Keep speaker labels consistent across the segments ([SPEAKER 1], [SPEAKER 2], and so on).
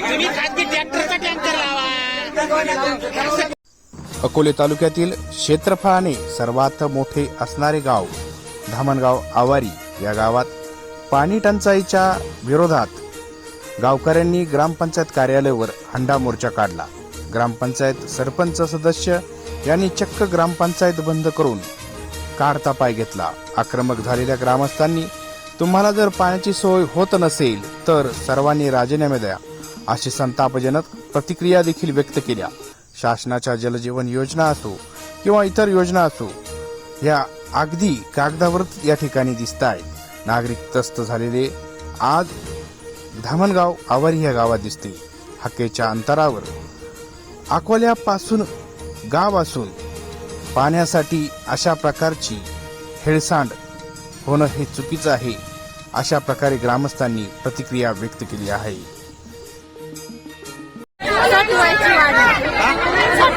[SPEAKER 1] तुम्ही खाजगी ट्रॅक्टरचा टँकर लावा.
[SPEAKER 2] अकोले तालुक्यातील क्षेत्रफळाने सर्वात मोठे असणारे गाव धामणगाव आवारी या गावात पाणी टंचाईच्या विरोधात गावकऱ्यांनी ग्रामपंचायत कार्यालयावर हंडा मोर्चा काढला. ग्रामपंचायत सरपंच सदस्य यांनी चक्क ग्रामपंचायत बंद करून काढता पाय घेतला. आक्रमक झालेल्या ग्रामस्थांनी तुम्हाला जर पाण्याची सोय होत नसेल तर सर्वांनी राजीनामे द्या. अशी संतापजनक प्रतिक्रिया देखील व्यक्त केल्या. शासनाच्या जलजीवन योजना असो किंवा इतर योजना असो या अगदी कागदावर या ठिकाणी दिसत आहेत नागरिक त्रस्त झालेले आज धामणगाव आवारी या गावात दिसते हक्केच्या अंतरावर अकोल्यापासून गाव असून पाण्यासाठी अशा प्रकारची हेळसांड होणं हे चुकीचं आहे. अशा प्रकारे ग्रामस्थांनी प्रतिक्रिया व्यक्त केली आहे.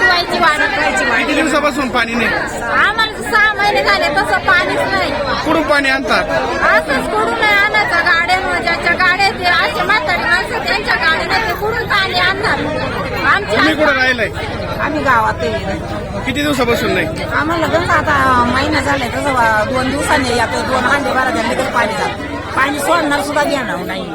[SPEAKER 2] किती दिवसापासून पाणी नाही?
[SPEAKER 3] आम्हाला सहा महिने झाले तसं पाणीच नाही.
[SPEAKER 2] कुठून पाणी आणतात?
[SPEAKER 3] असंच कुठून नाही आणायचं? गाड्यांवर ज्याच्या गाड्या ते असे म्हातारी माणसं त्यांच्या गाड्या नाही ते कुठून पाणी आणणार?
[SPEAKER 2] तुम्ही
[SPEAKER 3] आमची
[SPEAKER 2] कुठं राहिलंय?
[SPEAKER 4] आम्ही गावात आहे.
[SPEAKER 2] किती दिवसापासून नाही?
[SPEAKER 4] आम्हाला गंज आता महिना झालाय तसं वा- दोन दिवसांनी आपलं दोन हांडे बारा झाले लगेच पाणी जात पाणी सोडणार सुद्धा घेणार नाही.